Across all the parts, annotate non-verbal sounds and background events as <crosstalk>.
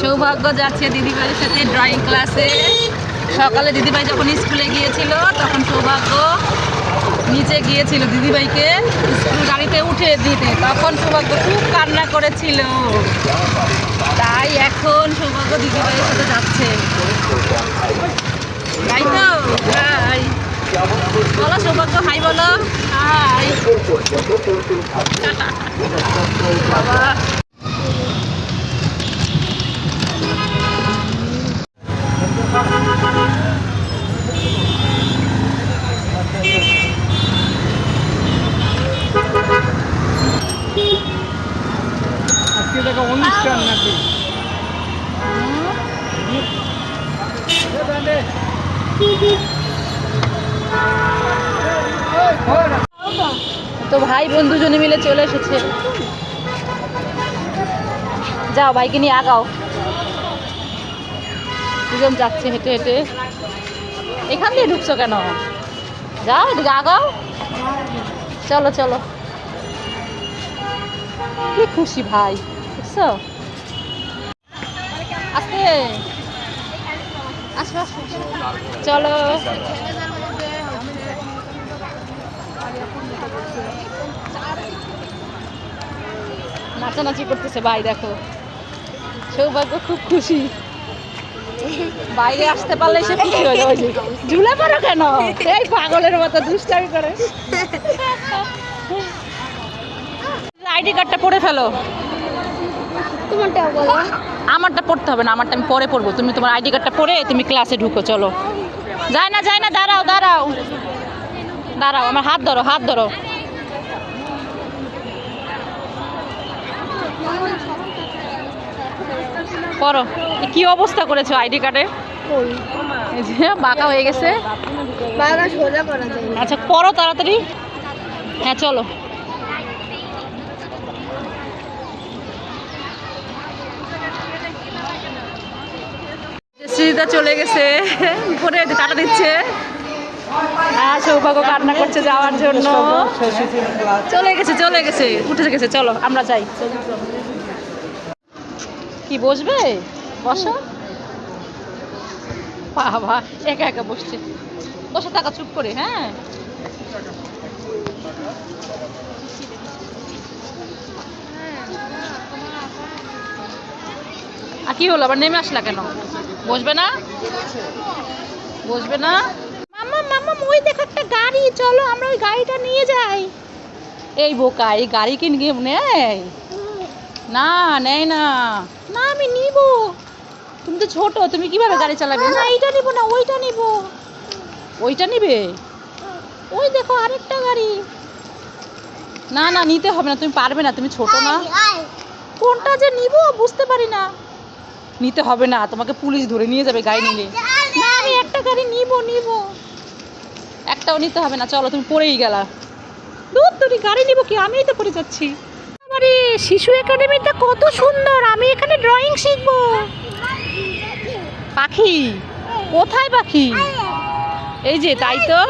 সৌভাগ্য যাচ্ছে দিদিভাইয়ের সাথে ড্রয়িং ক্লাসে সকালে দিদিভাই যখন স্কুলে গিয়েছিল, তখন সৌভাগ্য নিচে গিয়েছিল দিদিভাইকে স্কুল গাড়িতে উঠে দিতে। তখন সৌভাগ্য খুব কান্না করেছিল। তাই এখন সৌভাগ্য দিদিভাইয়ের সাথে যাচ্ছে। তাই তো? হাই। বলো সৌভাগ্য, হাই বলো। হাই। বাবা। তো ভাই বোন দুজনে মিলে চলে এসেছে। যাও, বাইকে নিয়ে আগাও। দুজন যাচ্ছে হেঁটে হেঁটে। এখান দিয়ে ঢুকছো কেন? যাও, এদিকে আগাও। চলো চলো। কি খুশি ভাই, বুঝছ? আস্তে। চলো। নাচানাচি করতেছে, ভাই, দেখো। সৌভাগ্য, খুব খুশি। বাইরে আসতে পারলে সে খুশি হয়ে যাবে ঝুলে পড়ো কেন? এই পাগলের মতো দুষ্টামি করে। আইডি কার্ডটা পড়ে ফেলো। তোমারটা বলো। আমারটা পড়তে হবে না আমারটা আমি পরে পড়ব। তুমি তোমার আইডি কার্ডটা পরে তুমি ক্লাসে ঢুকো চলো। যায় না যায় না দাঁড়াও দাঁড়াও। দাঁড়াও আমার হাত ধরো হাত ধরো। পড়ো। এ কি অবস্থা করেছ আইডি কার্ডে? যে বাঁকা হয়ে গেছে। করা। আচ্ছা পড়ো তাড়াতাড়ি। হ্যাঁ চলো। শ্রীতা চলে গেছে। উপরে টাটা দিচ্ছে। হ্যাঁ সৌভাগ্য কান্না করছে যাওয়ার জন্য। চলে গেছে চলে গেছে, উঠে গেছে। চলো, আমরা যাই। কি বসবে? বসো। বাবা, একা একা বসছে। বসে থাকা চুপ করে হ্যাঁ? আর কি হলো? আবার নেমে আসলা কেন? বসবে না? বসবে না? মামা মামা ওই দেখো একটা গাড়ি চলো আমরা ওই গাড়িটা নিয়ে যাই। এই বোকা এই গাড়ি কি নিয়ে নেয়? না নেয় না। না আমি নিব। তুমি তো ছোট তুমি কীভাবে গাড়ি চালাবে? না এইটা নিব না ওইটা নিব। ওইটা নিবে? ওই দেখো আরেকটা গাড়ি। না না নিতে হবে না তুমি পারবে না তুমি ছোট না কোনটা যে নিব বুঝতে পারি না। নিতে হবে না তোমাকে পুলিশ ধরে নিয়ে যাবে গাড়ি নিলে না আমি একটা গাড়ি নিব নিব। একটাও নিতে হবে না চলো তুমি পড়েই গেলা। দূর তুমি গাড়ি নিব কি? আমিই তো পড়ে যাচ্ছি। আরে শিশু একাডেমিটা কত সুন্দর আমি এখানে ড্রয়িং শিখব। পাখি কোথায় পাখি? এই যে তাই তো।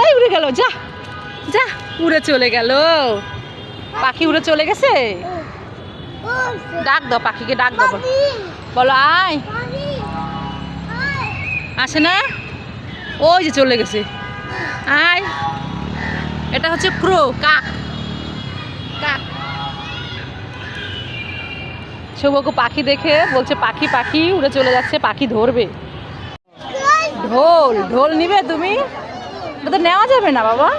এই উড়ে গেল যা যা উড়ে চলে গেল। পাখি উড়ে চলে গেছে? ডাক দাও পাখিকে ডাক দাও বলো। আয়। আসে না? ওই যে চলে গেছে। আয়। এটা হচ্ছে ক্রো কাক। কাক। সৌভাগ্য পাখি দেখে বলছে পাখি পাখি উড়ে চলে যাচ্ছে পাখি ধরবে। ঢোল ঢোল নিবে তুমি? এটা তো নেওয়া যাবে না বাবা।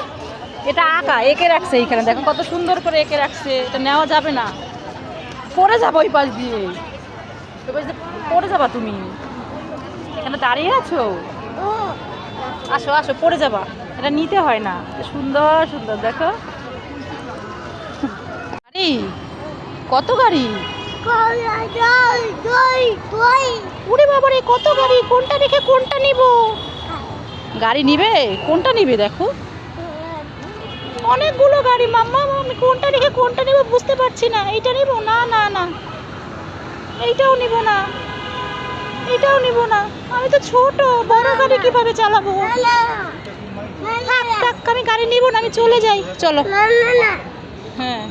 এটা আঁকা এঁকে রাখছে এইখানে। দেখো কত সুন্দর করে এঁকে রাখছে। এটা নেওয়া যাবে না। পড়ে যাব ওই পাশ দিয়ে। দিয়ে পড়ে যাবা তুমি। এখানে দাঁড়িয়ে আছো? আসো আসো, পড়ে যাবা। এটা নিতে হয় না। সুন্দর সুন্দর, দেখো। গাড়ি? কত গাড়ি। উড়ে বাবারে, কত গাড়ি? কোনটা রেখে কোনটা নিব? গাড়ি নিবে? কোনটা নিবে, দেখো। অনেকগুলো গাড়ি। মাম্মা আমি কোনটা রেখে কোনটা নিব বুঝতে পারছি না। এইটা নিব? না না না। এইটাও নিব না। এটাও নিব না। আমি তো ছোট। বড় গাড়ি কীভাবে চালাবো? লা, থাক থাক আমি গাড়ি নিব না আমি চলে যাই। চলো। হ্যাঁ।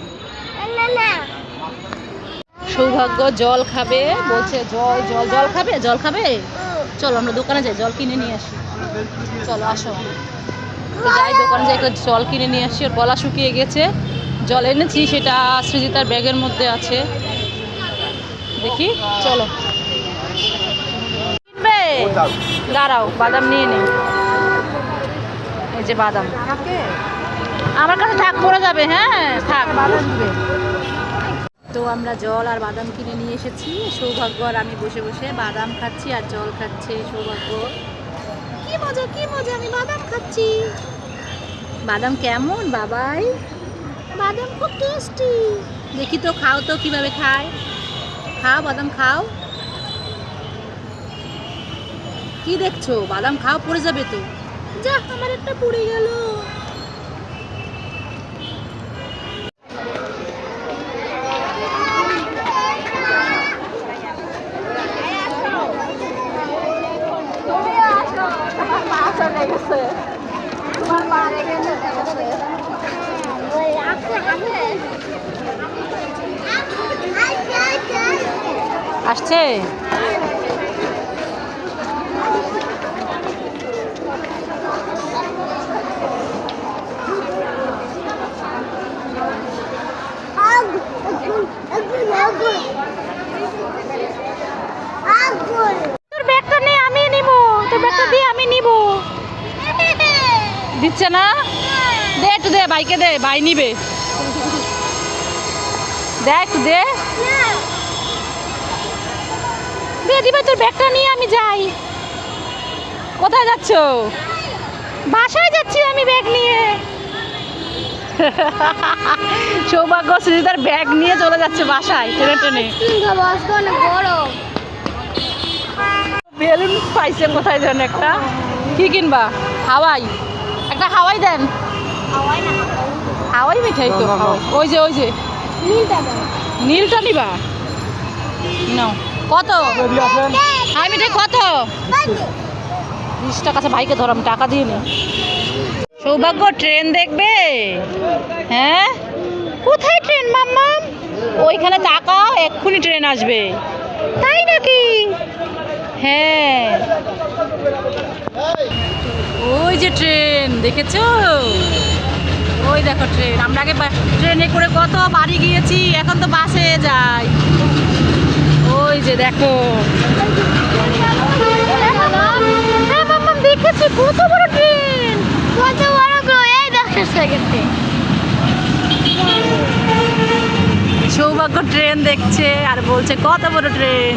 সৌভাগ্য জল খাবে বলছে জল জল জল খাবে জল খাবে? চলো আমরা দোকানে যাই জল কিনে নিয়ে আসি। চলো আসো। তো যাই দোকানে যাই একটু জল কিনে নিয়ে আসি ওর গলা শুকিয়ে গেছে। জল এনেছি সেটা সৃজিতার ব্যাগের মধ্যে আছে। দেখি চলো। দাঁড়াও বাদাম নিয়ে নে এই যে বাদাম। আমার কাছে থাক পড়ে যাবে হ্যাঁ থাক। বাদাম তো আমরা জল আর বাদাম কিনে নিয়ে এসেছি। সৌভাগ্য আর আমি বসে বসে বাদাম খাচ্ছি আর জল খাচ্ছে সৌভাগ্য। কি মজা কি মজা আমি বাদাম খাচ্ছি। বাদাম কেমন বাবাই? বাদাম খুব টেস্টি দেখি তো খাও তো কীভাবে খায়? খাও বাদাম খাও। কি দেখছ? বাদাম খাও পড়ে যাবে তো। যা আমার একটা পড়ে গেল। আসছে? তোর ব্যাগটা নে আমি নিব তোর ব্যাগটা দিয়ে আমি নিব দিচ্ছে না? দে একটু দে, ভাইকে দে, ভাই নিবে। দে একটু দে। দে, দিবা তোর ব্যাগটা নিয়ে, আমি যাই। কোথায় যাচ্ছ? বাসায় যাচ্ছি আমি ব্যাগ নিয়ে। <laughs> সৌভাগ্য, সুজিতার ব্যাগ নিয়ে চলে যাচ্ছে বাসায়, টেনে টেনে। বেলুন পাইছে কোথায় যেন একটা। কি কিনবা? হাওয়াই। একটা হাওয়াই দেন। হাওয়াই মিঠাই তো। ওই যে ওই যে। নীলটা নিবা? নাও। কত? হাওয়াই মিঠাই কত? বিশ টাকা ভাইকে ধরাম টাকা দিয়ে নি। সৌভাগ্য ট্রেন দেখবে? হ্যাঁ? কোথায় ট্রেন মাম্মা ওইখানে তাকাও এক্ষুনি ট্রেন আসবে। তাই নাকি হ্যাঁ ওই যে ট্রেন, দেখেছ? ওই দেখো ট্রেন। আমরা আগে ট্রেনে করে কত বাড়ি গিয়েছি, এখন তো বাসে যাই। ওই যে দেখো। দেখেছি কত বড় ট্রেন কত বড় এই দেখো সেকেন্ডে সৌভাগ্য ট্রেন দেখছে আর বলছে, কত বড় ট্রেন?